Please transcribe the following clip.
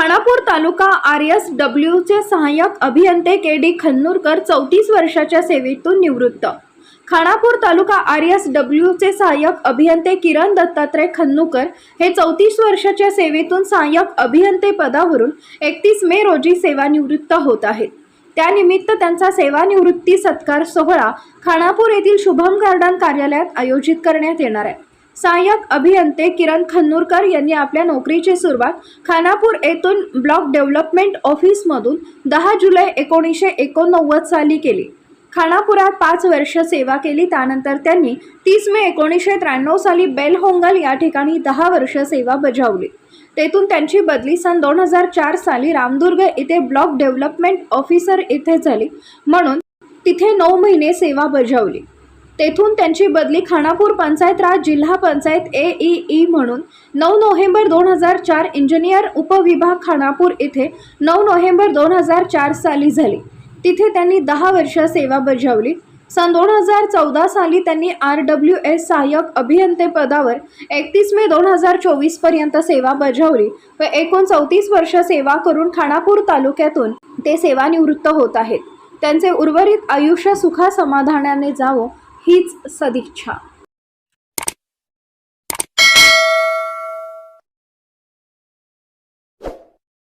Khanapur taluka R S डब्ल्यूचे सहाय्यक अभियंते के डी खन्नूरकर चौतीस वर्षाच्या सेवेतून निवृत्त. खानापूर तालुका आर एस डब्ल्यूचे सहाय्यक अभियंते किरण दत्तात्रय खन्नूकर हे चौतीस वर्षाच्या सेवेतून सहाय्यक अभियंते पदावरून एकतीस मे रोजी सेवानिवृत्त होत आहेत. त्यानिमित्त त्यांचा सेवानिवृत्ती सत्कार सोहळा खानापूर येथील शुभम गार्डन कार्यालयात आयोजित करण्यात येणार आहे. सहाय्यक अभियंते किरण खन्नूरकर यांनी आपल्या नोकरीची सुरुवात खानापूर येथून ब्लॉक डेव्हलपमेंट ऑफिसमधून दहा जुलै एकोणीसशे एकोणनव्वद साली केली. खानापुरात पाच वर्ष सेवा केली त्यानंतर त्यांनी तीस मे एकोणीसशे त्र्याण्णव साली बेलहोंगल या ठिकाणी दहा वर्ष सेवा बजावली. तेथून त्यांची बदली सन दोन हजार चार साली रामदुर्ग येथे ब्लॉक डेव्हलपमेंट ऑफिसर येथे झाली म्हणून तिथे नऊ महिने सेवा बजावली. तेथून त्यांची बदली खानापूर पंचायत राज जिल्हा पंचायत ए ई ई म्हणून नऊ नोव्हेंबर दोन हजार चार इंजिनियर उपविभाग खानापूर येथे नऊ नोव्हेंबर दोन हजार चार साली झाली. तिथे त्यांनी दहा वर्ष सेवा बजावली. सन दोन हजार चौदा साली त्यांनी आर डब्ल्यू एस सहाय्यक अभियंते पदावर एकतीस मे दोन हजार चोवीसपर्यंत सेवा बजावली व एकूण चौतीस वर्ष सेवा करून खानापूर तालुक्यातून ते सेवानिवृत्त होत आहेत. त्यांचे उर्वरित आयुष्य सुखा समाधानाने जावो हीच सदिच्छा.